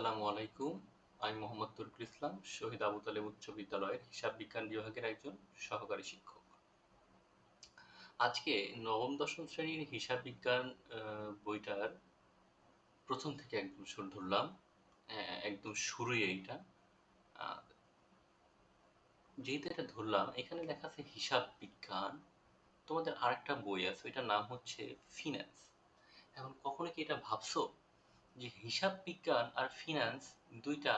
আসসালামু আলাইকুম। আমি মোহাম্মদ তুরকুল ইসলাম, শহীদ আবু তালেব উচ্চ বিদ্যালয়ের হিসাব বিজ্ঞান বিভাগের একজন সহকারী শিক্ষক। আজকে নবম, দশম শ্রেণির হিসাব বিজ্ঞান বইটার প্রথম থেকে একদম শুরু ধরলাম। একদম শুরুই এইটা। যেহেতু এটা ধরলাম, এখানে লেখা আছে হিসাব বিজ্ঞান। তোমাদের আরেকটা বই আছে, ওইটার নাম হচ্ছে ফিন্যান্স এখন কখনো কি এটা ভাবছ? যে হিসাব বিজ্ঞান আর ফিনান্স দুইটা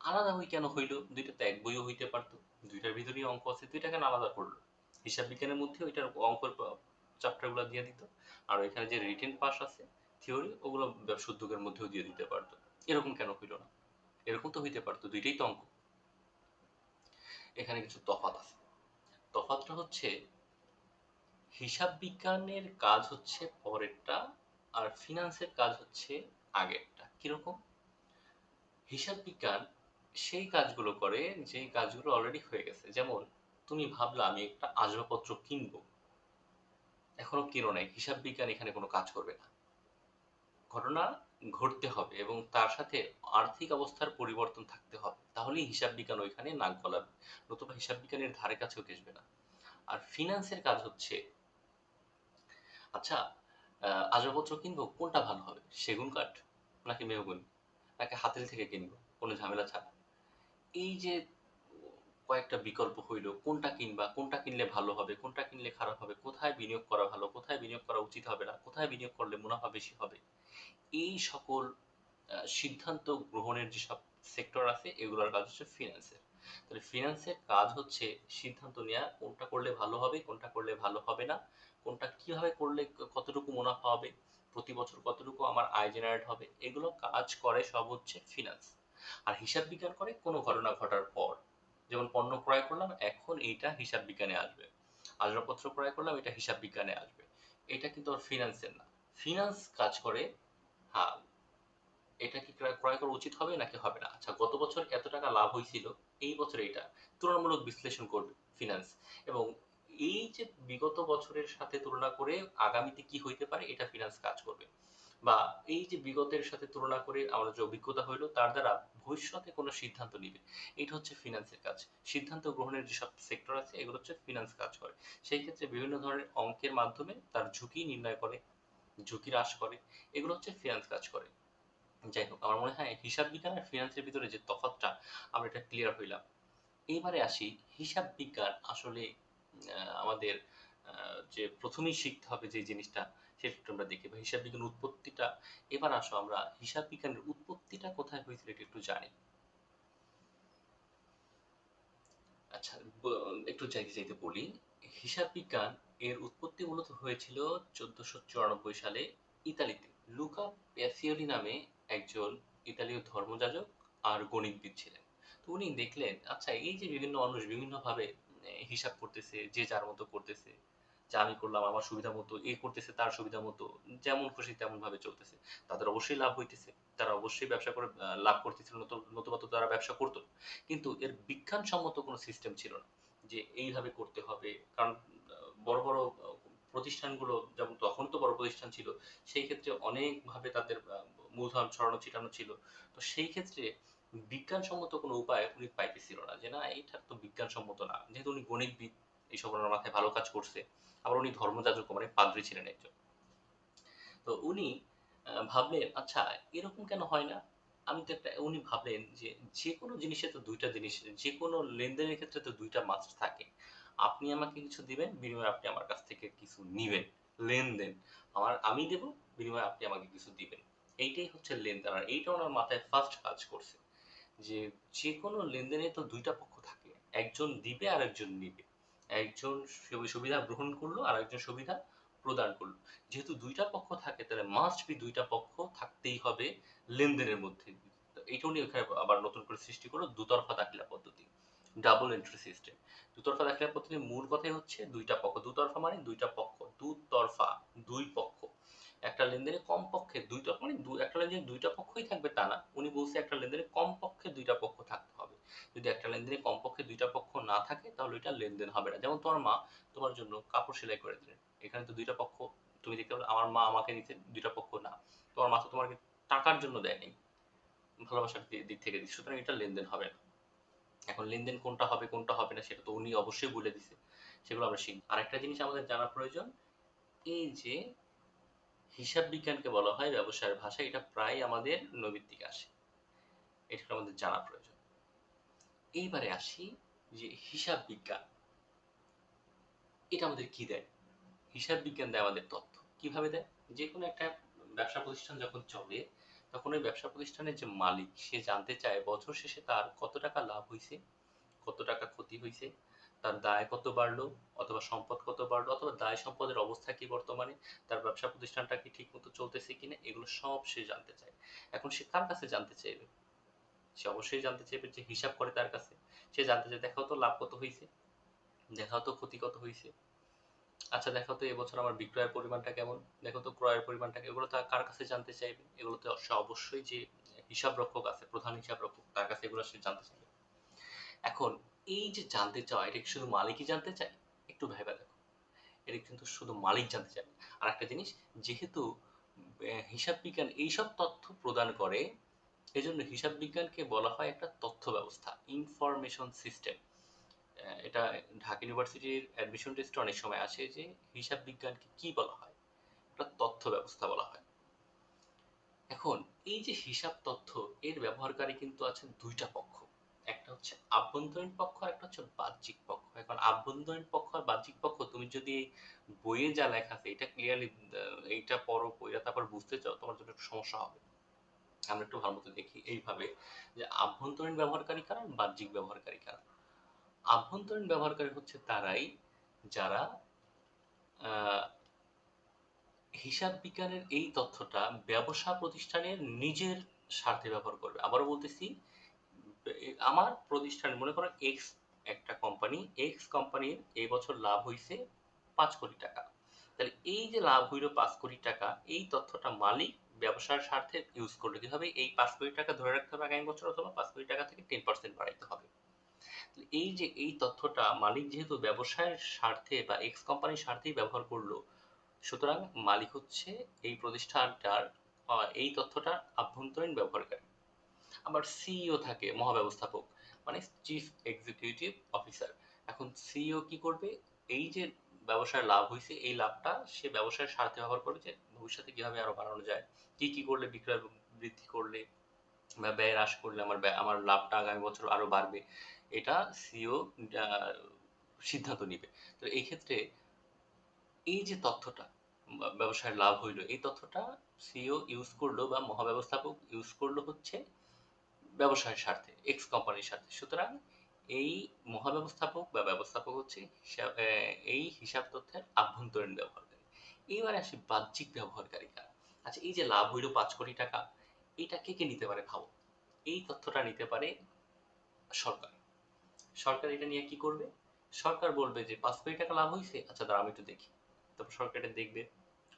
আলাদা হই কেন হইল? দুইটা তো এক বইও হইতে পারতো। দুইটার ভিতরেই অঙ্ক আছে, দুইটা কেন আলাদা করল? হিসাব বিজ্ঞানের মধ্যে ওইটার অঙ্কের চ্যাপ্টারগুলো দিয়ে দিত। আর এখানে যে রিটেন পাস আছে থিওরি ওগুলো ব্যবসা উদ্যোগের মধ্যেও দিয়ে দিতে পারতো। এরকম কেন হইল না? এরকম তো হইতে পারতো, দুইটাই তো অঙ্ক। এখানে কিছু তফাত আছে। তফাতটা হচ্ছে, হিসাব বিজ্ঞানের কাজ হচ্ছে পরেরটা আর ফিনান্সের কাজ হচ্ছে আগেরটা। কীরকম? হিসাব বিজ্ঞান সেই কাজগুলো করে যেই কাজগুলো অলরেডি হয়ে গেছে। যেমন, তুমি ভাবলা, আমি একটা আসবাবপত্র কিনবো। এখনও কিনো নাই। হিসাব বিজ্ঞান এখানে কোনো কাজ করবে না। ঘটনা ঘটতে হবে এবং তার সাথে আর্থিক অবস্থার পরিবর্তন থাকতে হবে। তাহলেই হিসাব বিজ্ঞান ওইখানে নাক গলাবে। নতুবা হিসাব বিজ্ঞানের ধারে কাছেও ঘেসবে না। আর ফিনান্সের কাজ হচ্ছে আচ্ছা আসবাবপত্র কিনবো, কোনটা ভালো হবে? সেগুন কাঠ নাকি মেহগুনি? নাকি হাতের থেকে কিনবো? কোনো ঝামেলা ছাড়া। এই যে কয়েকটা বিকল্প হইল, কোনটা কিনবা, কোনটা কিনলে ভালো হবে, কোনটা কিনলে খারাপ হবে, কোথায় বিনিয়োগ করা ভালো, কোথায় বিনিয়োগ করা উচিত হবে না, কোথায় বিনিয়োগ করলে মুনাফা বেশি হবে? এই সকল সিদ্ধান্ত গ্রহণের যেসব সেক্টর আছে, এগুলোর কাজ হচ্ছে ফিনান্সের। তাহলে ফিনান্সের কাজ হচ্ছে সিদ্ধান্ত নেওয়া কোনটা করলে ভালো হবে, কোনটা করলে ভালো হবে না। কোনটা কীভাবে করলে কতটুকু মুনাফা হবে, প্রতি বছর কতটুকু আমার আয় জেনারেট হবে, এগুলো কাজ করে সব হচ্ছে ফিনান্স আর হিসাব বিজ্ঞান করে কোনো ঘটনা ঘটার পর, যেমন পণ্য ক্রয় করলাম, এখন এইটা হিসাব বিজ্ঞানে আসবে। আসবাবপত্র ক্রয় করলাম, এটা হিসাব বিজ্ঞানে আসবে। এটা কিন্তু আর ফিনান্সের না। ফিনান্স কাজ করে হ্যাঁ এটা কি ক্রয় করা উচিত হবে নাকি হবে না? আচ্ছা গত বছর এত টাকা লাভ হয়েছিল, এই বছর এইটা। তুলনামূলক বিশ্লেষণ করবে ফিনান্স এবং এই যে বিগত বছরের সাথে তুলনা করে আগামীতে কি হইতে পারে, এটা ফিনান্স কাজ করবে। বা এই যে বিগতের সাথে তুলনা করে আমাদের যে অভিজ্ঞতা হইল, তার দ্বারা ভবিষ্যতে কোনো সিদ্ধান্ত নিবে। এটা হচ্ছে ফিনান্সের কাজ। সিদ্ধান্ত গ্রহণের যেসব সেক্টর আছে, এগুলো হচ্ছে ফিনান্স কাজ করে। সেই ক্ষেত্রে বিভিন্ন ধরনের অঙ্কের মাধ্যমে তার ঝুঁকি নির্ণয় করে, ঝুঁকি হ্রাস করে। এগুলো হচ্ছে ফিনান্স কাজ করে। যাই হোক, আমার মনে হয় হিসাব বিজ্ঞান আর ফিনান্সের ভিতরে যে তফাৎটা আমরা এটা ক্লিয়ার হইলাম। এবারে আসি হিসাব বিজ্ঞান আসলে আমাদের যে প্রথমেই শিখতে হবে যে জিনিসটা, সেটা আমরা দেখি বা হিসাব বিজ্ঞান উৎপত্তিটা। এবার আসো আমরা, হিসাব বিজ্ঞানের উৎপত্তিটা কোথায় হয়েছিল এটা একটু জানি। আচ্ছা একটু যাইতে যাইতে বলি। হিসাব বিজ্ঞান এর উৎপত্তি মূলত হয়েছিল চোদ্দশো চুরানব্বই সালে ইতালিতে। লুকা প্যাসিওলি নামে একজন ইতালীয় ধর্মযাজক আর গণিতবিদ ছিলেন। তো উনি দেখলেন আচ্ছা এই যে বিভিন্ন মানুষ বিভিন্নভাবে হিসাব করতেছে, যে যার মতো করতেছে, যে আমি করলাম, আমার সুবিধা মতো, এ করতেছে তার সুবিধা মতো, যেমন খুশি তেমন ভাবে চলতেছে তাদের অবশ্যই লাভ হইতেছে, তারা অবশ্যই ব্যবসা করে লাভ করতেছিল নতু- নতুবা তো তারা ব্যবসা করতো। কিন্তু এর বিজ্ঞানসম্মত কোনো সিস্টেম ছিল না, যে এইভাবে করতে হবে, কারণ বড় বড় প্রতিষ্ঠানগুলো যেমন তখন তো বড় প্রতিষ্ঠান ছিল, সেই ক্ষেত্রে অনেকভাবে তাদের মূলধন ছড়ানো, ছিটানো ছিল তো সেই ক্ষেত্রে বিজ্ঞানসম্মত কোনো উপায় উনি পাইতেছিল না, যে না, এইটা তো বিজ্ঞানসম্মত না। যেহেতু উনি গণিতবিদ এইসব ওনার মাথায় ভালো কাজ করছে, আবার উনি ধর্মযাজক মানে পাদ্রী ছিলেন একজন। তো উনি ভাবলেন আচ্ছা এরকম কেন হয় না? আমি তো একটা, উনি ভাবলেন যে যে কোনো জিনিসে তো দুইটা জিনিস যে কোনো লেনদেনের ক্ষেত্রে তো দুইটা মাস্ট থাকে। আপনি আমাকে কিছু দিবেন, বিনিময়ে আপনি আমার কাছ থেকে কিছু নিবেন, লেনদেন। আমার, আমি দেব, বিনিময়ে আপনি আমাকে কিছু দিবেন। এইটাই হচ্ছে লেনদেন, আর এইটা ওনার মাথায় ফার্স্ট কাজ করছে। যে যে কোনো লেনদেনে তো দুইটা পক্ষ থাকে। একজন দিবে আর একজন নিবে। একজন সুবিধা গ্রহণ করল আর একজন সুবিধা প্রদান করল। যেহেতু দুইটা পক্ষ থাকে, তাহলে মাস্ট বি দুইটা পক্ষ থাকতেই হবে লেনদেনের মধ্যে। এইটা উনি ওখানে আবার নতুন করে সৃষ্টি করল, দুতরফা দাখিলা পদ্ধতি ডাবল এন্ট্রি সিস্টেম দুতরফা দাখিলা পদ্ধতির মূল কথাই হচ্ছে দুইটা পক্ষ দুতরফা মানে দুইটা পক্ষ দুতরফা, দুই পক্ষ। একটা লেনদেনে কমপক্ষে দুইটা মানে একটা লেনদেনে দুইটা পক্ষই থাকবে তা না। উনি বলছে একটা লেনদেনে কমপক্ষে দুইটা পক্ষ থাকতে হবে। যদি একটা লেনদেনে কমপক্ষে দুইটা পক্ষ না থাকে, তাহলে এটা লেনদেন হবে না। যেমন তোমার মা তোমার জন্য কাপড় সেলাই করে দিলেন। এখানে তো দুইটা পক্ষ, তুমি দেখতে পারো আমার মা আমাকে দিতে দুইটা পক্ষ না। তোমার মা তো তোমাকে টাকার জন্য দেয়নি, ভালোবাসার দিক থেকে দিচ্ছে। সুতরাং এটা লেনদেন হবে না। এখন লেনদেন কোনটা হবে কোনটা হবে না, সেটা তো উনি অবশ্যই বলে দিছে। সেগুলো আমরা শিখি আরেকটা জিনিস আমাদের জানা প্রয়োজন, এই যে হিসাব বিজ্ঞানকে বলা হয় ব্যবসায়ের ভাষা, এটা প্রায় আমাদের নবীর দিকে আসে। এটা আমাদের জানা প্রয়োজন। এইবারে আসি যে হিসাব বিজ্ঞান, এটা আমাদের কি দেয়? হিসাব বিজ্ঞান দেয় আমাদের তথ্য। কীভাবে দেয়? যে কোনো একটা ব্যবসা প্রতিষ্ঠান যখন চলে, তখন ওই ব্যবসা প্রতিষ্ঠানের যে মালিক, সে জানতে চায় বছর শেষে তার কত টাকা লাভ হয়েছে কত টাকা ক্ষতি হয়েছে তার দায় কত বাড়লো অথবা সম্পদ কত বাড়লো অথবা দায় সম্পদের অবস্থা কি বর্তমানে? তার ব্যবসা প্রতিষ্ঠানটা কি ঠিক মতো চলতেছে কিনা? এগুলো সব সে জানতে চায়। এখন সে কার কাছে জানতে চাইবে? সে অবশ্যই জানতে চাইবে যে হিসাব করে তার কাছে। সে জানতে চায় দেখাও তো লাভ কত হয়েছে দেখাও তো ক্ষতি কত হয়েছে আচ্ছা দেখো তো এবছর আমার বিক্রয়ের পরিমাণটা কেমন? দেখো তো ক্রয়ের পরিমাণটা এগুলো তো কার কাছে জানতে চাইবে? এগুলো তো অবশ্যই যে হিসাব রক্ষক আছে, প্রধান হিসাব রক্ষক তার কাছে এগুলো সে জানতে চাইবে। এখন এই যে জানতে চাওয়া এটা কি শুধু মালিকই জানতে চায়? একটু ভেবে দেখো। এটা কিন্তু শুধু মালিক জানতে চায় আর একটা জিনিস, যেহেতু হিসাব বিজ্ঞান এইসব তথ্য প্রদান করে, এজন্য হিসাব বিজ্ঞানকে বলা হয় একটা তথ্য ব্যবস্থা, ইনফরমেশন সিস্টেম। এটা ঢাকা ইউনিভার্সিটির অ্যাডমিশন টেস্টে অনেক সময় আসে যে হিসাব বিজ্ঞানকে কি বলা হয়? একটা তথ্য ব্যবস্থা বলা হয়। এখন এই যে হিসাব তথ্য, এর ব্যবহারকারী কিন্তু আছে দুইটা পক্ষ। একটা হচ্ছে আভ্যন্তরীণ পক্ষ আর একটা হচ্ছে বাহ্যিক পক্ষ। এখন আভ্যন্তরীণ পক্ষ আর বাহ্যিক পক্ষ তুমি যদি বইয়ে যা লেখা আছে, এটা ক্লিয়ারলি এইটা পড়ো, বইটা তারপর বুঝতে চাও, তোমার জন্য একটু সমস্যা হবে। আমরা একটু ভালো মতো দেখি এইভাবে যে আভ্যন্তরীণ ব্যবহারকারী কারা বাহ্যিক ব্যবহারকারী কারা। আভ্যন্তরীণ ব্যবহারকারী হচ্ছে তারাই যারা হিসাব বিজ্ঞানের এই তথ্যটা ব্যবসা প্রতিষ্ঠানের নিজের স্বার্থে ব্যবহার করবে। আবারও বলতেছি আমার প্রতিষ্ঠান মনে করো এক্স একটা কোম্পানি এক্স কোম্পানির এই বছর লাভ হয়েছে পাঁচ কোটি টাকা। তাহলে এই যে লাভ হইল পাঁচ কোটি টাকা, এই তথ্যটা মালিক ব্যবসার স্বার্থে ইউজ করলে কি হবে এই পাঁচ কোটি টাকা ধরে রাখতে হবে আগামী বছর অথবা পাঁচ কোটি টাকা থেকে টেন পার্সেন্ট বাড়াইতে হবে। এই যে এই তথ্যটা মালিক যেহেতু ব্যবসায়ের স্বার্থে বা এক্স কোম্পানির স্বার্থেই ব্যবহার করল, সুতরাং মালিক হচ্ছে এই প্রতিষ্ঠানটার এই তথ্যটার আভ্যন্তরীণ ব্যবহারকারী। আবার সিইও থাকে, মহাব্যবস্থাপক মানে চিফ এক্সিকিউটিভ অফিসার এখন সিইও কি করবে? এই যে ব্যবসায় লাভ হয়েছে এই লাভটা সে ব্যবসায়ের স্বার্থে ব্যবহার করবে যে ভবিষ্যতে কীভাবে আরও বাড়ানো যায়, কি কি করলে বিক্রয় বৃদ্ধি করলে বা ব্যয় হ্রাস করলে আমার আমার লাভটা আগামী বছর আরও বাড়বে, এটা সিও সিদ্ধান্ত নিবে। তো এই ক্ষেত্রে এই যে তথ্যটা ব্যবসায় লাভ হইল, এই তথ্যটা সিও ইউজ করল বা মহাব্যবস্থাপক ইউজ করল হচ্ছে ব্যবসায়ের স্বার্থে এক্স কোম্পানির স্বার্থে। সুতরাং এই মহাব্যবস্থাপক বা ব্যবস্থাপক হচ্ছে এই হিসাব তথ্যের আভ্যন্তরীণ ব্যবহারকারী। এইবারে আসি বাহ্যিক ব্যবহারকারী কারা আচ্ছা এই যে লাভ হইল পাঁচ কোটি টাকা, এটা কে কে নিতে পারে ভাবো? এই তথ্যটা নিতে পারে সরকার। সরকার এটা নিয়ে কি করবে? সরকার বলবে যে, পাঁচ কোটি টাকা লাভ হয়েছে আচ্ছা দাঁড়া আমি একটু দেখি। তারপর সরকার এটা দেখবে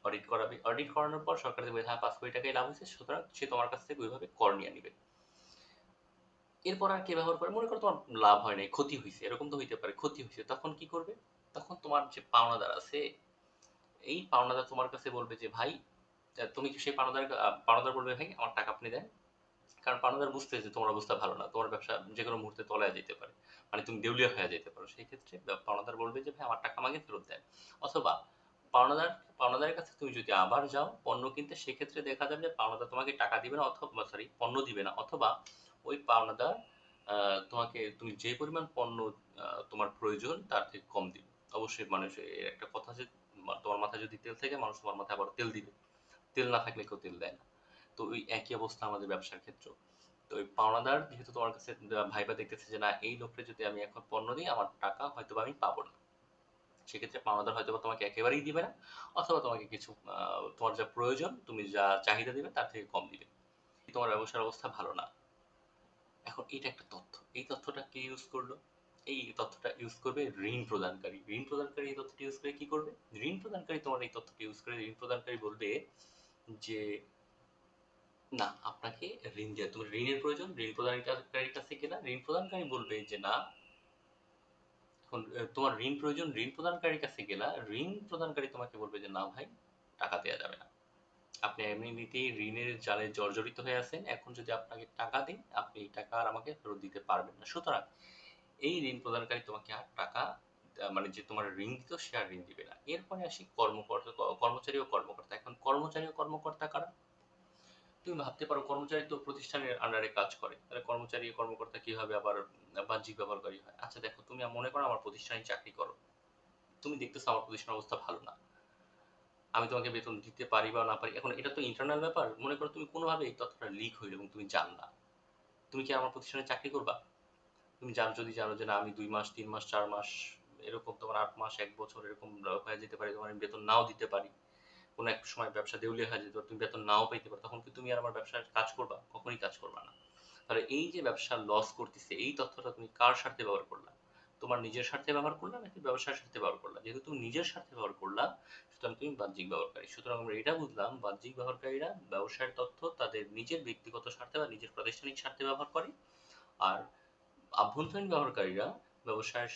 অডিট করাবে। অডিট করানোর পর সরকার দেখবে হ্যাঁ পাঁচ কোটি টাকাই লাভ হয়েছে সুতরাং সে তোমার কাছ থেকে ওইভাবে কর নিয়ে নিবে। এরপর আর কে ব্যবহার করে? মনে করো তোমার লাভ হয় নাই, ক্ষতি হয়েছে এরকম তো হইতে পারে, ক্ষতি হয়েছে তখন কি করবে? তখন তোমার যে পাওনাদার আছে, এই পাওনাদার তোমার কাছে বলবে যে, ভাই তুমি সেই পাওনাদার পাওনাদার বলবে, ভাই, আমার টাকা আপনি দেন? কারণ পাওনাদার বুঝতেছে তোমার অবস্থা ভালো না, তোমার ব্যবসা যে কোনো মুহূর্তে তলায় যেতে পারে মানে তুমি দেউলিয়া হয়ে যেতে পারো। সেই ক্ষেত্রে পাওনাদার বলবে যে, ভাই, আমার টাকা আমাকে ফেরত দেন। অথবা পাওনাদার, পাওনাদারের কাছে তুমি যদি আবার যাও, পণ্য কিনতে, সেক্ষেত্রে দেখা যাবে যে পাওনাদার তোমাকে টাকা দিবে না অথবা, সরি, পণ্য দিবে না, অথবা ওই পাওনাদার তোমাকে তুমি যে পরিমাণ পণ্য তোমার প্রয়োজন তার থেকে কম দিবে। অবশ্যই মানুষ একটা কথা আছে তোমার মাথায় যদি তেল থাকে, মানুষ তোমার মাথায় আবার তেল দিবে। তেল না থাকলে কেউ তেল দেয় না। তো ওই একই অবস্থা আমাদের ব্যবসার ক্ষেত্র তো ওই পাওনাদার, যেহেতু তোমার কাছে ভাইবা দেখতেছে যে না, এই লোকটা যদি আমি এখন পণ্য দিই, আমার টাকা হয়তো আমি পাবো না। সেক্ষেত্রে পাওনাদার হয়তো তোমাকে একেবারেই দিবে না, অথবা তোমাকে কিছু তোমার যা প্রয়োজন, তুমি যা চাহিদা দিবে, তার থেকে কম দিবে। তোমার ব্যবসার অবস্থা ভালো না। এখন এটা একটা তথ্য। এই তথ্যটা কে ইউজ করল? এই তথ্যটা ইউজ করবে ঋণ প্রদানকারী। ঋণ প্রদানকারী এই তথ্যটা ইউজ করে কি করবে? ঋণ প্রদানকারী তোমার এই তথ্যটা ইউজ করে। ঋণ প্রদানকারী বলবে যে, না, আপনাকে ঋণ দেওয়া তোমার ঋণের প্রয়োজন, ঋণ প্রদানকারীর কাছে গেলা ঋণ প্রদানকারী বলবে যে, না তোমার ঋণ প্রয়োজন, ঋণ প্রদানকারীর কাছে গেলা ঋণ প্রদানকারী তোমাকে বলবে যে, না ভাই, টাকা দেওয়া যাবে না। আপনি এমনিতেই ঋণের জালে জর্জরিত হয়ে আছেন। এখন যদি আপনাকে টাকা দিই আপনি এই টাকা আর আমাকে ফেরত দিতে পারবেন না। সুতরাং এই ঋণ প্রদানকারী তোমাকে আর টাকা মানে যে তোমার ঋণ দিত, সে আর ঋণ দিবে না। এরপরে আসি কর্মকর্তা, কর্মচারী ও কর্মকর্তা। এখন কর্মচারী ও কর্মকর্তা কারা? তুমি ভাবতে পারো, কর্মচারী তো প্রতিষ্ঠানের আন্ডারে কাজ করে। তাহলে কর্মচারী কর্মকর্তা কীভাবে আবার বাহ্যিক ব্যবহারকারী হয়? আচ্ছা দেখো, তুমি মনে করো আমার প্রতিষ্ঠানে চাকরি করো। তুমি দেখতেছো আমার প্রতিষ্ঠানের অবস্থা ভালো না। আমি তোমাকে বেতন দিতে পারি বা না পারি, এখন এটা তো ইন্টারনাল ব্যাপার। মনে করো তুমি কোনোভাবে এই তথ্যটা লিক হইল এবং তুমি জানলা তুমি কি আমার প্রতিষ্ঠানে চাকরি করবা? তুমি জানো, যদি জানো যে না, আমি দুই মাস, তিন মাস, চার মাস, এরকম তোমার আট মাস, এক বছর এরকম হয়ে যেতে পারে, তোমার আমি বেতন নাও দিতে পারি। কোনো এক সময় ব্যবসা দেউলিয়া হয়ে যেতে পারে, তুমি বেতন নাও পাইতে পারো, তখন কি তুমি আর আমার ব্যবসার কাজ করবা? কখনই কাজ করবা না। তাহলে এই যে ব্যবসা লস করতেছে, এই তথ্যটা তুমি কার স্বার্থে ব্যবহার করলা? তোমার নিজের স্বার্থে ব্যবহার করলা নাকি ব্যবসার স্বার্থে ব্যবহার করলা? যেহেতু তুমি নিজের স্বার্থে ব্যবহার করলা সুতরাং তুমি বাহ্যিক ব্যবহারকারী। সুতরাং আমরা এটা বুঝলাম, বাহ্যিক ব্যবহারকারীরা ব্যবসায়ের তথ্য তাদের নিজের ব্যক্তিগত স্বার্থে বা নিজের প্রাতিষ্ঠানিক স্বার্থে ব্যবহার করে। আর আভ্যন্তরীণ ব্যবহারকারীরা ব্যবসায়ের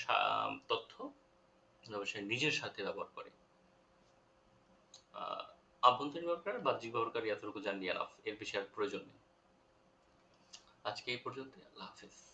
তথ্য ব্যবসায়ের নিজের সাথে ব্যবহার করে। আভ্যন্তরীণ ব্যবহারকারী, বাহ্যিক ব্যবহারকারী, এতটুকু জানলি এনাফ এর বেশি আর প্রয়োজন নেই। আজকে এই পর্যন্ত আল্লাহ হাফিজ।